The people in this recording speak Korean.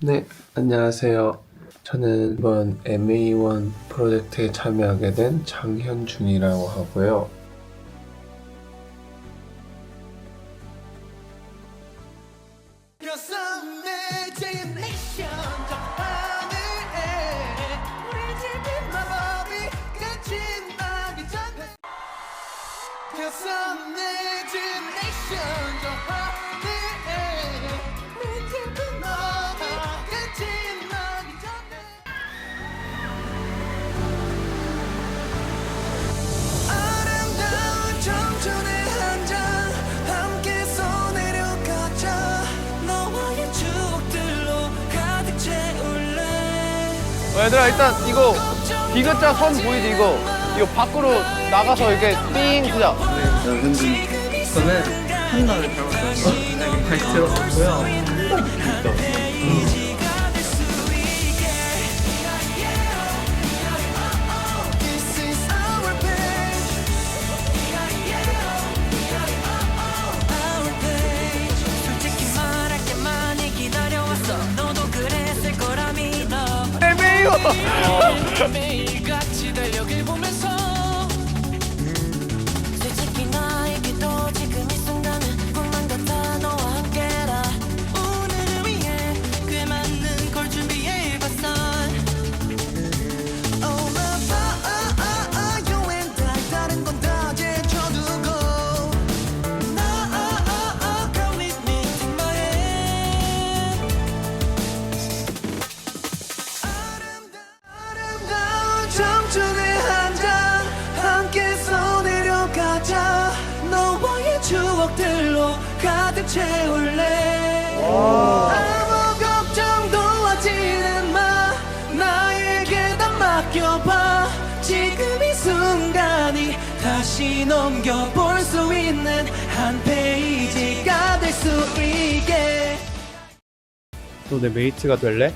네, 안녕하세요. 저는 이번 MA1 프로젝트에 참여하게 된 장현준이라고 하고요. 내제 어, 얘들아 일단 이거 디귿자 선 보이지 이거? 이거 밖으로 나가서 이렇게 삥 쓰자. 저는 한나를 닮았다는 거 굉장히 많이 들었었고요. 매일 가득 채울래. 아무 걱정도 하지는 마. 나에게 다 맡겨봐. 지금 이 순간이 다시 넘겨볼 수 있는 한 페이지가 될 수 있게. 너 내 메이트가 될래?